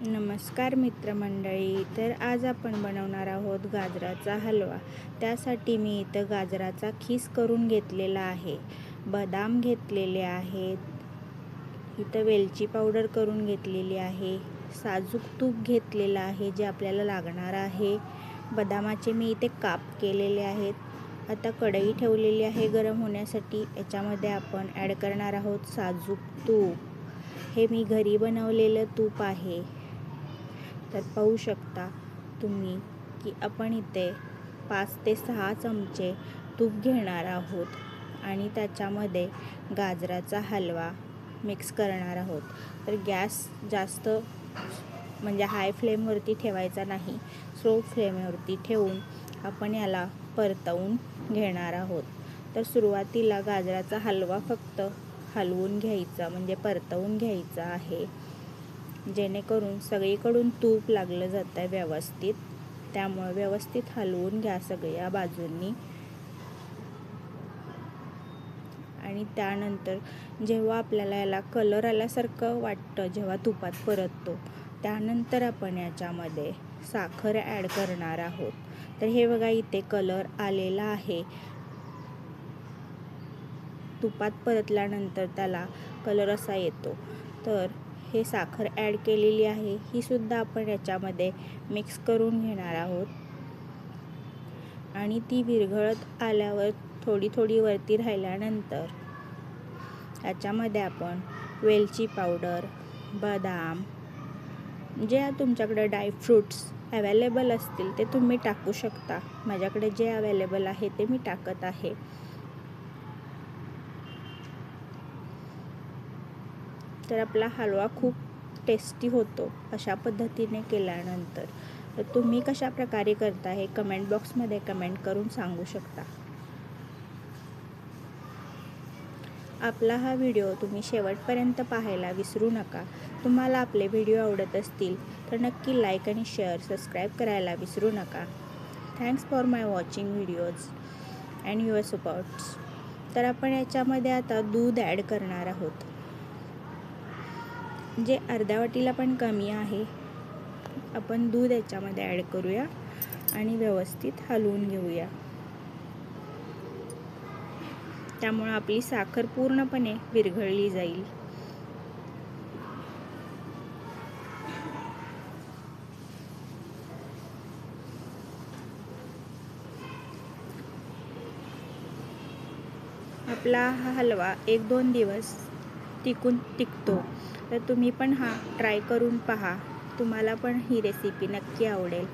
नमस्कार मित्रमंडळी तर आज आपण बनवणार आहोत गाजराचा हलवा. त्यासाठी मी इथं गाजराचा खीस करून घेतलेला आहे. बदाम घेतलेले आहेत. इथं वेलची पावडर करून घेतलेली आहे. साजूक तूप घेतलेलं आहे जे आपल्याला लागणार आहे. बदामाचे मी इथे काप केलेले आहेत. आता कढई ठेवलेली आहे गरम होण्यासाठी. याच्यामध्ये आपण ॲड करणार आहोत साजूक तूप. हे मी घरी बनवलेलं तूप आहे. तर पाहू शकता तुम्ही की आपण इथे पाच ते सहा चमचे तूप घेणार आहोत आणि त्याच्यामध्ये गाजराचा हलवा मिक्स करणार आहोत. तर गॅस जास्त म्हणजे हाय फ्लेमवरती ठेवायचा नाही स्लो फ्लेमवरती ठेवून आपण याला परतवून घेणार आहोत. तर सुरुवातीला गाजराचा हलवा फक्त हलवून घ्यायचा म्हणजे परतवून घ्यायचा आहे. जेणेकरून सगळीकडून तूप लागलं जातं आहे व्यवस्थित. त्यामुळे व्यवस्थित हलवून घ्या सगळ्या बाजूंनी. आणि त्यानंतर जेव्हा आपल्याला याला कलर आल्यासारखं वाटतं जेव्हा तुपात परततो त्यानंतर आपण याच्यामध्ये साखर ॲड करणार आहोत. तर हे बघा इथे कलर आलेला आहे. तुपात परतल्यानंतर त्याला कलर असा येतो. तर हे साखर ॲड केलेली आहे ही सुद्धा आपण याच्यामध्ये मिक्स करून घेणार आहोत. आणि ती विरघळत आल्यावर थोडी थोडी वरती राहिल्यानंतर याच्यामध्ये आपण वेलची पावडर बदाम जे तुमच्याकडे ड्रायफ्रूट्स अवेलेबल असतील ते तुम्ही टाकू शकता. माझ्याकडे जे अवेलेबल आहे ते मी टाकत आहे. तर आपला हलवा खूप टेस्टी होतो अशा पद्धतीने केल्यानंतर. तर तुम्ही कशा प्रकारे करता हे कमेंट बॉक्समध्ये कमेंट करून सांगू शकता. आपला हा व्हिडिओ तुम्ही शेवटपर्यंत पाहायला विसरू नका. तुम्हाला आपले व्हिडिओ आवडत असतील तर नक्की लाईक आणि शेअर सबस्क्राईब करायला विसरू नका. Thanks for my watching videos and your supports तर आपण याच्यामध्ये आता दूध ॲड करणार आहोत. म्हणजे जे अर्ध्या वाटीला पण कमी आहे. आपण दूध याच्यामध्ये ॲड करूया आणि व्यवस्थित हलवून घेऊया. त्यामुळं आपली साखर पूर्णपणे विरघळली जाईल. आपला हा हलवा एक दोन दिवस टिकून टिकतो. तर तुम्ही पण हा ट्राय करून पहा. तुम्हाला पण ही रेसिपी नक्की आवडेल.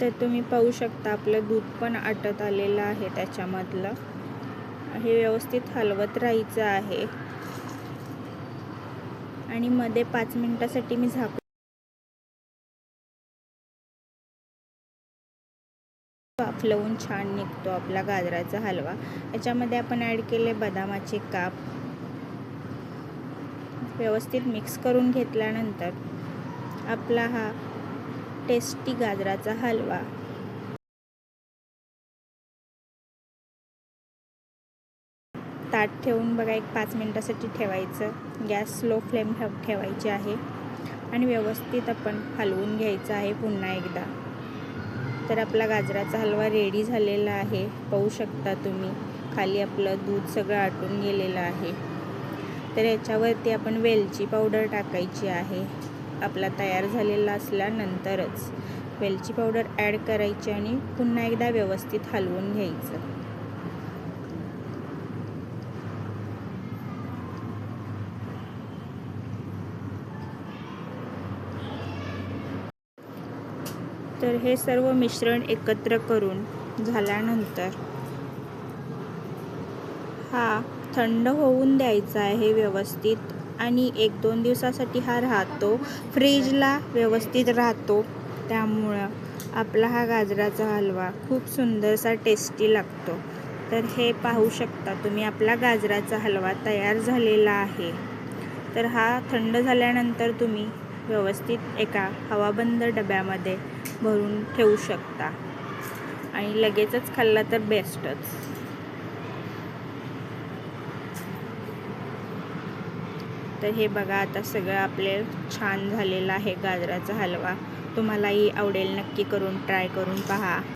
तर तुम्ही पाहू शकता आपलं दूध पण आटत आलेलं आहे त्याच्यामधलं. हे व्यवस्थित हलवत राहायचं आहे. आणि मध्ये पाच मिनटासाठी मी झाक वाफलवून छान निघतो आपला गाजराचा हलवा. याच्यामध्ये आपण ॲड केले बदामाचे काप. व्यवस्थित मिक्स करून घेतल्यानंतर आपला हा टेस्टी गाजराचा हलवा. ताट ठेवून बघा एक पाच मिनटासाठी ठेवायचं. गॅस स्लो फ्लेम ठेव ठेवायची आहे. आणि व्यवस्थित आपण हलवून घ्यायचं आहे पुन्हा एकदा. तर आपला गाजराचा हलवा रेडी झालेला आहे. पाहू शकता तुम्ही. खाली आपलं दूध सगळं आटून गेलेलं आहे. तर याच्यावरती आपण वेलची पावडर टाकायची आहे. आपला तयार झालेला असल्यानंतरच वेलची पावडर ॲड करायची आणि पुन्हा एकदा व्यवस्थित हलवून घ्यायचं. तर हे सर्व मिश्रण एकत्र करून झाल्यानंतर हा थंड होऊन द्यायचा आहे व्यवस्थित आणि एक दोन दिवसासाठी हा राहतो. फ्रीजला व्यवस्थित राहतो. त्यामुळं आपला हा गाजराचा हलवा खूप सुंदरसा टेस्टी लागतो. तर हे पाहू शकता तुम्ही आपला गाजराचा हलवा तयार झालेला आहे. तर हा थंड झाल्यानंतर तुम्ही व्यवस्थित एका हवाबंद डब्यामध्ये भरून ठेवू शकता. आणि लगेचच खाल्ला तर बेस्टच. तर हे बघा आता सगळं आपले छान झालेलं आहे गाजराचा हलवा. तुम्हालाही आवडेल नक्की करून ट्राय करून पहा.